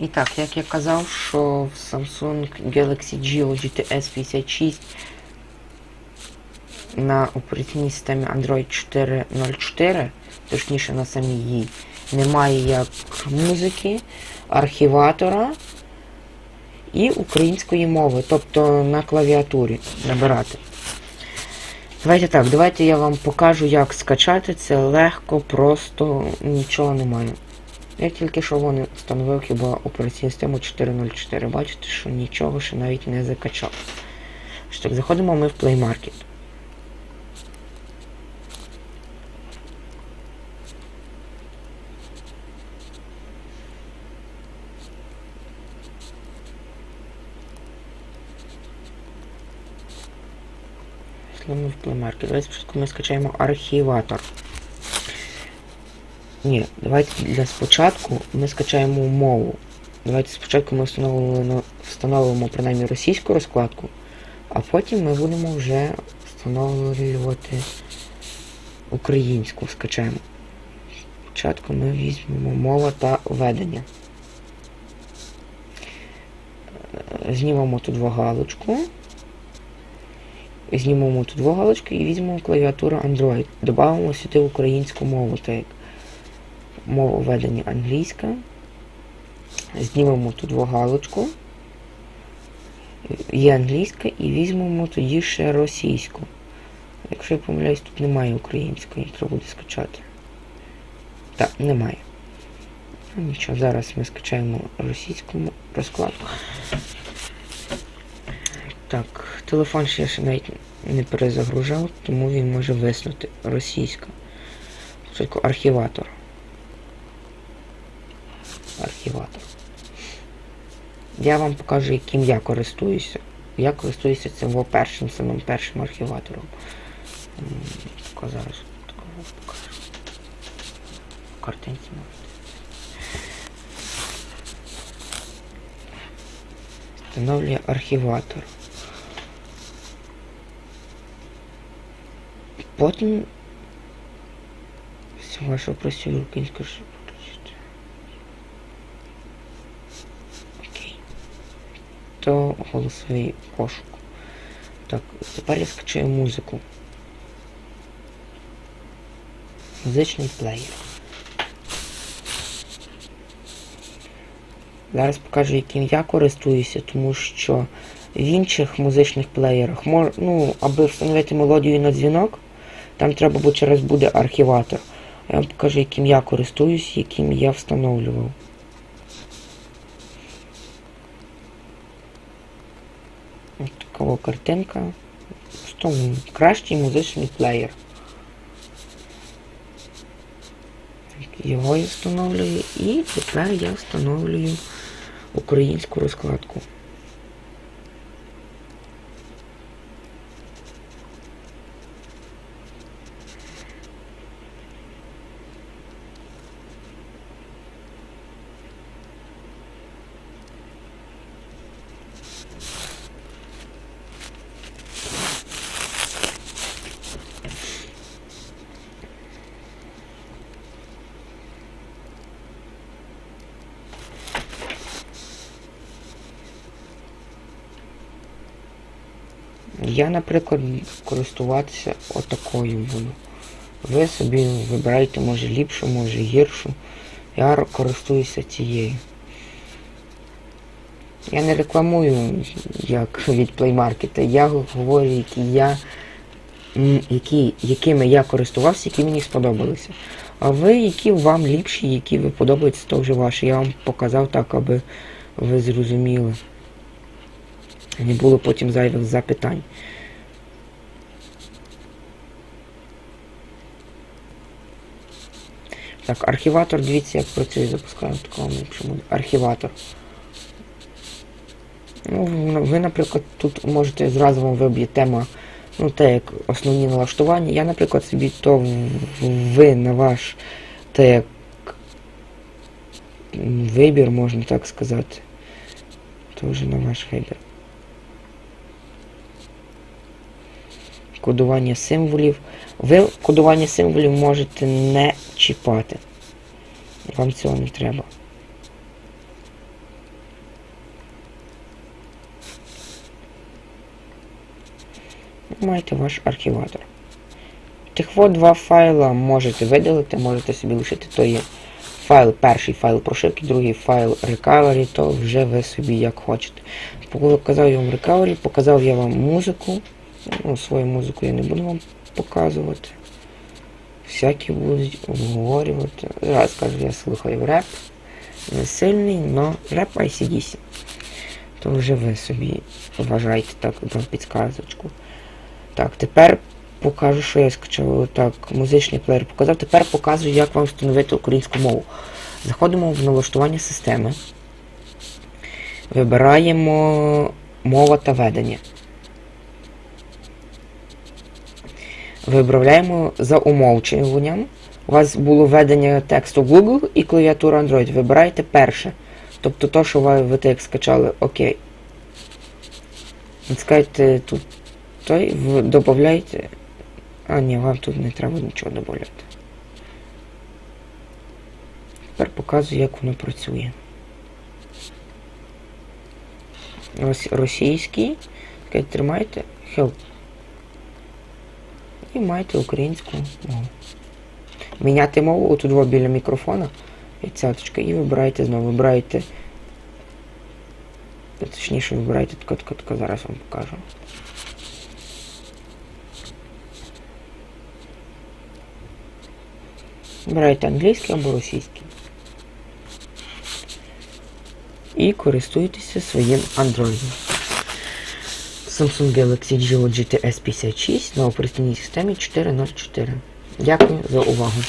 І так, як я казав, що в Samsung Galaxy Geo GTS 56 на операційній системі Android 4.04, точніше на самій їй, немає як музики, архіватора і української мови, тобто на клавіатурі набирати. Давайте так, давайте я вам покажу, як скачати це легко, просто нічого немає. Я тільки що вони встановив хіба операційну систему 4.04. Бачите, що нічого ще навіть не закачав. Так, заходимо ми в Play Market. Ми в Play Market. Давайте ми скачаємо архіватор. Ні, давайте для спочатку ми скачаємо мову. Давайте спочатку ми встановимо, встановимо принаймні російську розкладку, а потім ми будемо вже встановлювати українську скачаємо. Спочатку ми візьмемо мова та ведення. Е, Знімемо тут галочку. Знімемо тут галочку і візьмемо клавіатуру Android. Добавимо сюди українську мову, так як мова введення англійська. Знімемо тут галочку. Є англійська і візьмемо тоді ще російську. Якщо я помиляюсь, тут немає української, треба буде скачати. Так, немає. Ну, Нічого, зараз ми скачаємо російську розкладку. Так, телефон ще ще навіть не перезагружав, тому він може виснути російська. Спочатку архіватор. Архіватор. Я вам покажу, яким я користуюся. Я користуюся цим першим, самим першим архіватором. Зараз такого покажу. Картинці можете. Встановлює архіватор. Потім з вашого працюю українською То голосовий пошук. Так, тепер я скачаю музику. Музичний плеєр. Зараз покажу, яким я користуюся, тому що в інших музичних плеєрах, ну, аби встановити мелодію на дзвінок, там треба буде через буде архіватор. Я вам покажу, яким я користуюсь, яким я встановлював. Ось картинка. Що кращий музичний плеєр. Його я встановлюю і тепер я встановлюю українську розкладку. Я, наприклад, користуватися отакою буду. Ви собі вибираєте, може ліпшу, може гіршу. Я користуюся цією. Я не рекламую як від Market, я говорю, які я, які, якими я користувався, які мені сподобалися. А ви, які вам ліпші, які ви подобаються, то вже ваше. Я вам показав так, аби ви зрозуміли. Не було потім зайвих запитань. Так, архіватор, дивіться, як працює, запускаю в такому чому. Архіватор. Ну, ви, наприклад, тут можете зразу вам виб'є тема, ну, те, як основні налаштування. Я, наприклад, собі то ви на ваш те як вибір, можна так сказати. То на ваш вибір. кодування символів. Ви кодування символів можете не чіпати. Вам цього не треба. Маєте ваш архіватор. Тихво два файла можете видалити, можете собі лишити, то є файл, перший файл прошивки, другий файл recovery, то вже ви собі як хочете. Показав я вам recovery, показав я вам музику. Ну, свою музику я не буду вам показувати. Всякі будуть обговорювати. Зараз кажу, я слухаю реп. Не сильний, но реп ICDC. То вже ви собі вважайте так на підсказочку. Так, тепер покажу, що я скачав. Так, музичний плеєр показав. Тепер показую, як вам встановити українську мову. Заходимо в налаштування системи. Вибираємо мова та ведення. Виправляємо за умовчуванням. У вас було введення тексту Google і клавіатура Android. Вибирайте перше. Тобто то, що ви, так скачали, окей. Натискайте тут той, додаєте. А, ні, вам тут не треба нічого додати. Тепер показую, як воно працює. Ось російський. Тримайте. Help. І маєте українську мову. Міняти мову отут во біля мікрофона. Тридцяточка. І вибираєте знову. Вибираєте. Точніше тако, тако, зараз вам покажу. Вибираєте англійський або російський. І користуйтеся своїм Android. Samsung Galaxy Geo GTS 56 на операційній системі 4.04. Дякую за увагу.